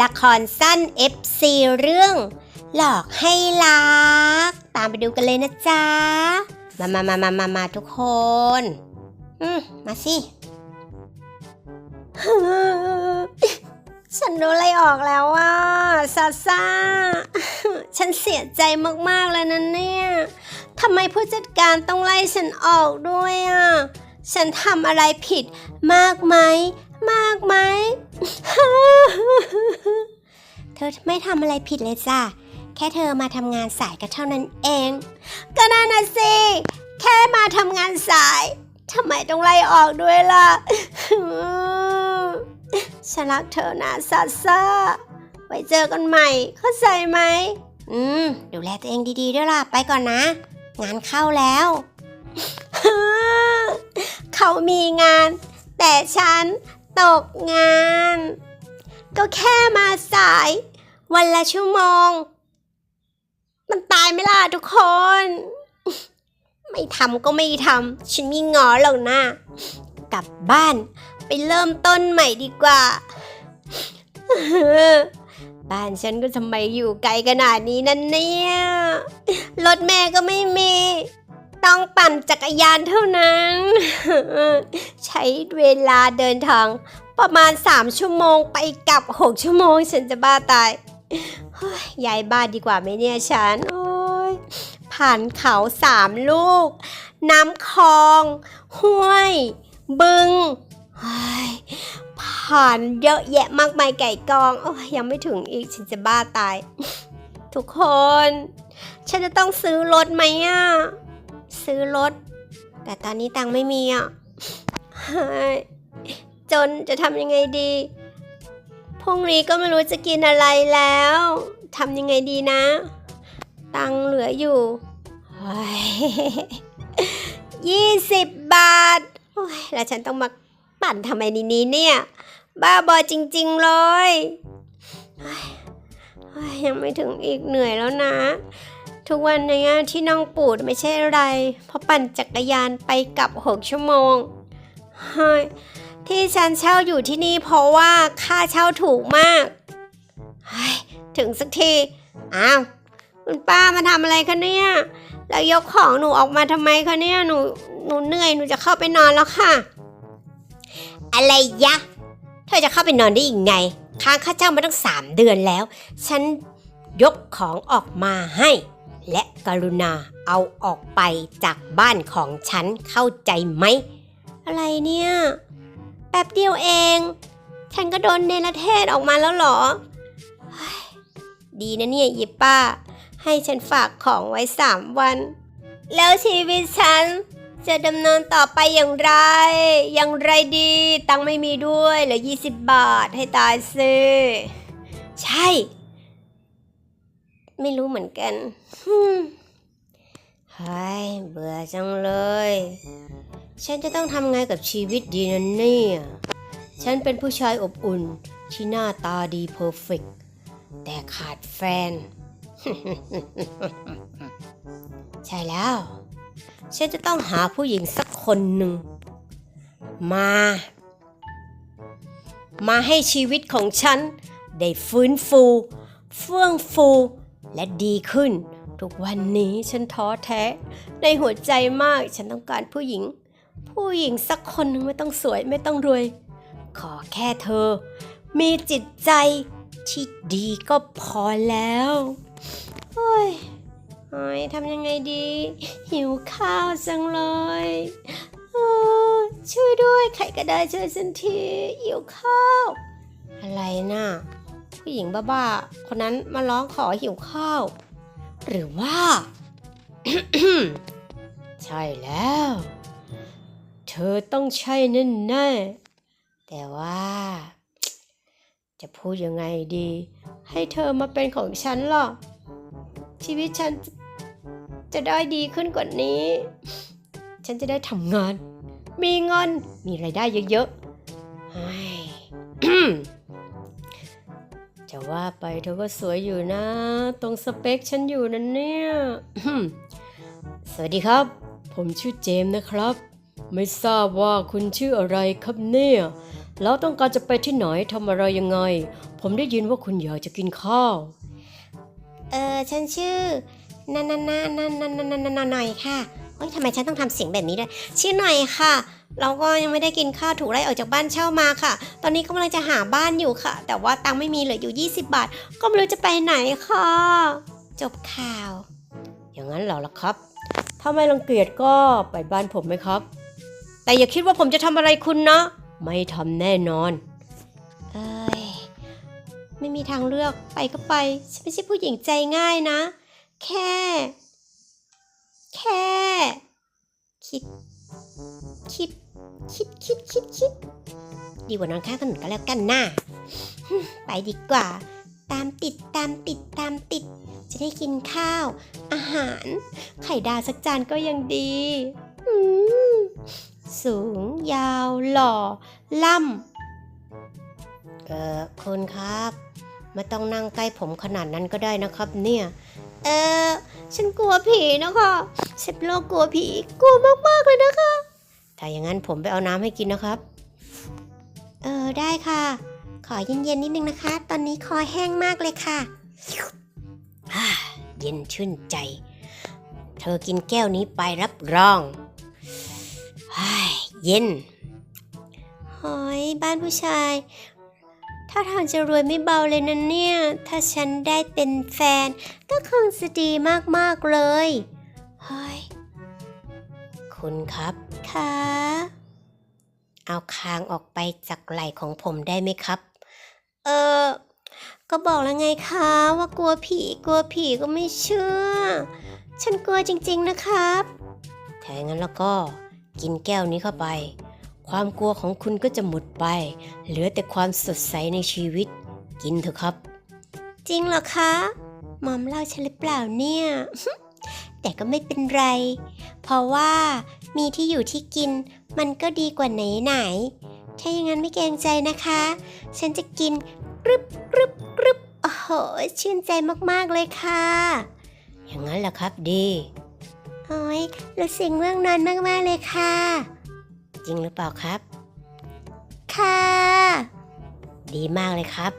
ละครสั้น FC เรื่อง หลอกให้รัก ตามไปดูกันเลยนะจ๊ะ มามามามามามาทุกคน อืมมาสิ ฉันโดนไล่ออกแล้วอะซาซาฉันเสียใจมากๆเลยนะเนี่ยทำไมผู้จัดการต้องไล่ฉันออกด้วยอะ ฉันทำอะไรผิดมากไหม มากไหม เธอไม่ทำอะไรผิดเลยจ้ะ แค่เธอมาทำงานสายก็เท่านั้นเอง ก็น่านะสิ แค่มาทำงานสายทำไมต้องไล่ออกด้วยล่ะฉันรักเธอนะซาซ่าไว้เจอกันใหม่ เข้าใจไหม อืม ดูแลตัวเองดีๆด้วยล่ะ ไปก่อนนะ งานเข้าแล้ว เขามีงาน แต่ฉัน ตกงาน ก็แค่มาสาย วันละชั่วโมง มันตายไหมล่ะทุกคน ไม่ทำก็ไม่ทำฉันมีงอหรอกนะ กลับบ้านไปเริ่มต้นใหม่ดีกว่า บ้านฉันก็ทำไมอยู่ไกลขนาดนี้นั่นเนี่ย รถแม่ก็ไม่มี ต้องปั่นจักรยานเท่านั้น ใช้เวลาเดินทาง ประมาณ 3 ชั่วโมงไปกลับ 6 ชั่วโมง ฉันจะบ้าตายย้ายบ้านดีกว่าไหมเนี่ยฉัน โอ้ยผ่านเขาสามลูก น้ำคลอง ห้วย บึงผ่านเยอะแยะมากมายไก่กองโอ้ยยังไม่ถึงอีกฉันจะบ้าตาย ทุกคน ฉันจะต้องซื้อรถไหมอะ ซื้อรถ แต่ตอนนี้ตังค์ไม่มีอะเฮ้จนจะทำยังไงดี พรุ่งนี้ก็ไม่รู้จะกินอะไรแล้วทำยังไงดีนะ ตังค์เหลืออยู่ยี่สิบบาทแล้วฉันต้องมาปั่นทำไมนี้นี้เนี่ย บ้าบอจริง ๆ เลยยังไม่ถึงอีกเหนื่อยแล้วนะ ทุกวันเนี้ที่น้องปูดไม่ใช่อะไร เพราะปั่นจักรยานไปกลับหกชั่วโมงเฮ้ยที่ฉันเช่าอยู่ที่นี่เพราะว่าค่าเช่าถูกมากเฮ้ยถึงสักที อ้าว คุณป้ามาทำอะไรคะเนี่ย แล้วยกของหนูออกมาทำไมคะเนี่ย หนู หนูเหนื่อย หนูจะเข้าไปนอนแล้วค่ะ อะไรยะ เธอจะเข้าไปนอนได้ยังไง ค้างค่าเช่ามาตั้งสามเดือนแล้ว ฉันยกของออกมาให้ กรุณาเอาออกไปจากบ้านของฉันเข้าใจไหม อะไรเนี่ย แป๊บเดียวเอง ฉันก็โดนเนรเทศออกมาแล้วหรอ ดีนะเนี่ยยิป้า ให้ฉันฝากของไว้สามวัน แล้วชีวิตฉันจะดำเนินต่อไปอย่างไร อย่างไรดี ตังไม่มีด้วยเหลือ 20 บาทให้ตายซิใช่ ไม่รู้เหมือนกันฮึเฮ้ยเบื่อจังเลย ฉันจะต้องทำไงกับชีวิตดีนันเนี่ย ฉันเป็นผู้ชายอบอุ่นที่หน้าตาดีเพอร์เฟกต์แต่ขาดแฟน ใช่แล้ว ฉันจะต้องหาผู้หญิงสักคนหนึ่ง มา มาให้ชีวิตของฉัน ได้ฟื้นฟู เฟื่องฟู และดีขึ้น ทุกวันนี้ฉันท้อแท้ ในหัวใจมากฉันต้องการผู้หญิง ผู้หญิงสักคนนึงไม่ต้องสวยไม่ต้องรวย ขอแค่เธอ มีจิตใจที่ดีก็พอแล้วโอ้ยโอ้ยทำยังไงดี หิวข้าวจังเลยช่วยด้วย ใครก็ได้ช่วยฉันทีหิวข้าว อะไรน่ะ ผู้หญิงบ้าๆคนนั้นมาร้องขอหิวข้าว หรือว่า ใช่แล้ว เธอต้องใช่แน่แน่แต่ว่า จะพูดยังไงดี ให้เธอมาเป็นของฉันล่ะชีวิตฉันจะได้ดีขึ้นกว่านี้ ฉันจะได้ทำงาน มีเงิน มีไรายได้เยอะๆ จะว่าไปเธอก็สวยอยู่นะ ตรงสเปคฉันอยู่นั่นเนี่ย สวัสดีครับ ผมชื่อเจมนะครับ ไม่ทราบว่าคุณชื่ออะไรครับเนี่ย แล้วต้องการจะไปที่ไหนทำอะไรยังไง ผมได้ยินว่าคุณอยากจะกินข้าว เออฉันชื่อนันนันนันนันนันนันนันหน่อยค่ะ เฮ้ยทำไมฉันต้องทำเสียงแบบนี้ด้วยชื่อหน่อยค่ะ เราก็ยังไม่ได้กินข้าวถูกไล่ออกจากบ้านเช่ามาค่ะ ตอนนี้กำลังจะหาบ้านอยู่ค่ะ แต่ว่าตังค์ไม่มีเหลืออยู่ 20 บาท ก็ไม่รู้จะไปไหนค่ะ จบข่าว อย่างนั้นเหรอล่ะครับ ถ้าไม่รังเกียจก็ไปบ้านผมไหมครับ แต่อย่าคิดว่าผมจะทำอะไรคุณนะ ไม่ทำแน่นอน เอ้ย ไม่มีทางเลือก ไปก็ไป ฉันไม่ใช่ผู้หญิงใจง่ายนะ แค่ แค่ คิด คิด คิด คิด คิด คิด ดีกว่านอนข้างถนนก็แล้วกันนะไปดีกว่า ตามติดตามติดตามติด จะได้กินข้าว อาหาร ไข่ดาวสักจานก็ยังดีสูง ยาว หล่อ ล่ำเออคุณครับ ไม่ต้องนั่งใกล้ผมขนาดนั้นก็ได้นะครับเนี่ย เออฉันกลัวผีนะคะฉันเป็นโรคกลัวผีกลัวมากๆเลยนะคะ ถ้าอย่างนั้นผมไปเอาน้ำให้กินนะครับ เออได้ค่ะ ขอเย็นๆนิดนึงนะคะ ตอนนี้คอแห้งมากเลยค่ะอ่าเย็นชื่นใจ เธอกินแก้วนี้ไปรับรองฮ่ายเย็นหอยบ้านผู้ชาย ถ้าทางจะรวยไม่เบาเลยนะเนี่ย ถ้าฉันได้เป็นแฟน ก็คงจะดีมากๆเลยเฮ้ยคุณครับคะเอาคางออกไปจากไหล่ของผมได้ไหมครับ เออ ก็บอกแล้วไงคะว่ากลัวผีกลัวผีก็ไม่เชื่อ ฉันกลัวจริงๆนะครับถ้าอย่างนั้นแล้วก็กินแก้วนี้เข้าไป ความกลัวของคุณก็จะหมดไป เหลือแต่ความสดใสในชีวิต กินเถอะครับ จริงเหรอคะหมอมเล่าฉันหรือเปล่าเนี่ย แต่ก็ไม่เป็นไร เพราะว่ามีที่อยู่ที่กิน มันก็ดีกว่าไหนไหนๆถ้าอย่างนั้นไม่เกรงใจนะคะ ฉันจะกินกรึบกรึบกรึบโอ้โหชื่นใจมากๆเลยค่ะ อย่างนั้นเหรอครับดี โอ้ยรู้สึกง่วงนอนมากๆเลยค่ะจ ริงหรือเปล่าครับ ค่ะ ดีมากเลยครับ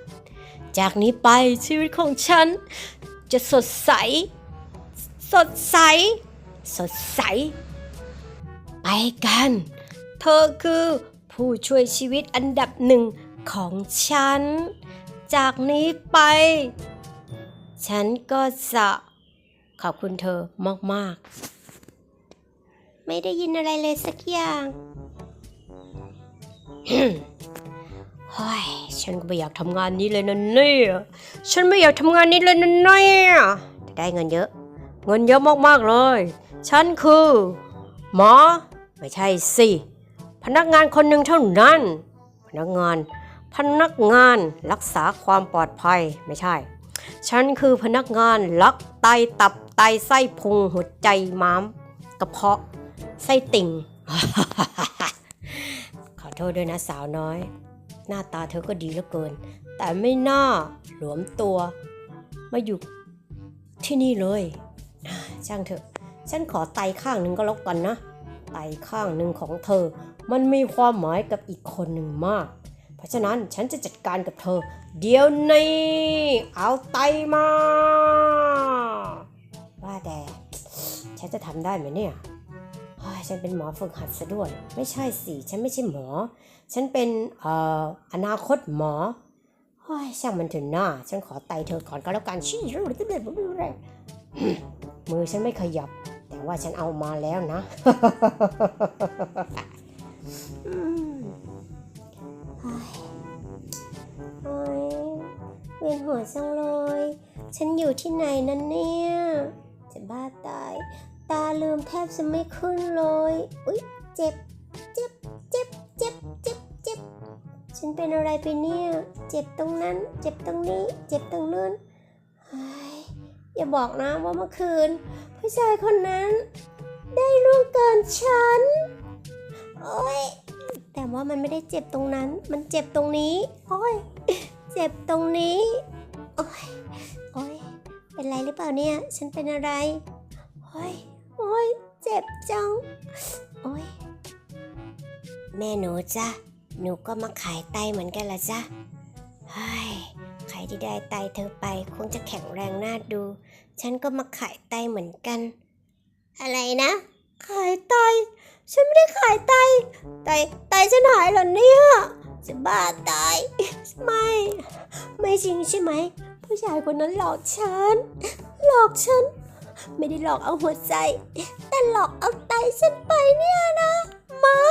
จากนี้ไปชีวิตของฉัน จะสดใส สดใส สดใส ไปกัน เธอคือผู้ช่วยชีวิตอันดับหนึ่งของฉัน จากนี้ไป ฉันก็จะขอบคุณเธอมาก ๆ ไม่ได้ยินอะไรเลยสักอย่าง เฮ้ยฉันก็ไม่อยากทำงานนี้เลยนะเนี่ยฉันไม่อยากทำงานนี้เลยนะเนี่ยแต่ได้เงินเยอะ เงินเยอะมากๆเลย ฉันคือ หมอ ไม่ใช่สิ พนักงานคนหนึ่งเท่านั้น พนักงาน พนักงานรักษาความปลอดภัยไม่ใช่ ฉันคือพนักงานลักไตตับไตไส้พุงหัวใจม้ามกระเพาะไส้ติ่ง โทษด้วยนะสาวน้อย หน้าตาเธอก็ดีเหลือเกิน แต่ไม่น่าหลวมตัว มาอยู่ที่นี่เลย ช่างเถอะ ฉันขอไตข้างหนึ่งก็แล้วกันนะ ไตข้างหนึ่งของเธอ มันมีความหมายกับอีกคนหนึ่งมาก เพราะฉะนั้นฉันจะจัดการกับเธอ เดี๋ยวนี้เอาไตมา ว่าแต่ฉันจะทำได้ไหมเนี่ย ฉันเป็นหมอฝึกหัดซะด้วย ไม่ใช่สิ ฉันไม่ใช่หมอ ฉันเป็นเอ่ออนาคตหมอเฮ้ยช่างมันเถอะหน้า ฉันขอไตเธอก่อนก็แล้วกันชี้เรื่อยๆมือฉันไม่ขยับ แต่ว่าฉันเอามาแล้วนะอืมเฮ้ยเฮ้เวียนหัวจังเลย ฉันอยู่ที่ไหนนั่นเนี่ย จะบ้าตายาลืมแทบจะไม่ขึ้นเลย อุ๊ย เจ็บ เจ็บ เจ็บ เจ็บ เจ็บ เจ็บ ฉันเป็นอะไรไปเนี่ย เจ็บตรงนั้น เจ็บตรงนี้ เจ็บตรงนู้นอย่าบอกนะว่าเมื่อคืน ผู้ชายคนนั้น ได้ล่วงเกินฉัน โอ๊ยแต่ว่ามันไม่ได้เจ็บตรงนั้น มันเจ็บตรงนี้ โอ๊ยเจ็บตรงนี้ โอ๊ยโอ๊ยเป็นไรหรือเปล่าเนี่ย ฉันเป็นอะไร โอ๊ย อ๊ยเจ็บจัง โอ๊ยแม่หนูจ้ะหนูก็มาขายไตเหมือนกันละจ้ะเฮ้ยใครที่ได้ไตเธอไปคงจะแข็งแรงน่าดู ฉันก็มาขายไตเหมือนกัน อะไรนะ ขายไต ฉันไม่ได้ขายไต ไต ไตฉันหายเหรอเนี่ยจะบ้าตาย ไม่ ไม่จริงใช่ไหม ผู้ชายคนนั้นหลอกฉัน หลอกฉัน ไม่ได้หลอกเอาหัวใจ แต่หลอกเอาไตฉันไปเนี่ยนะ ไม่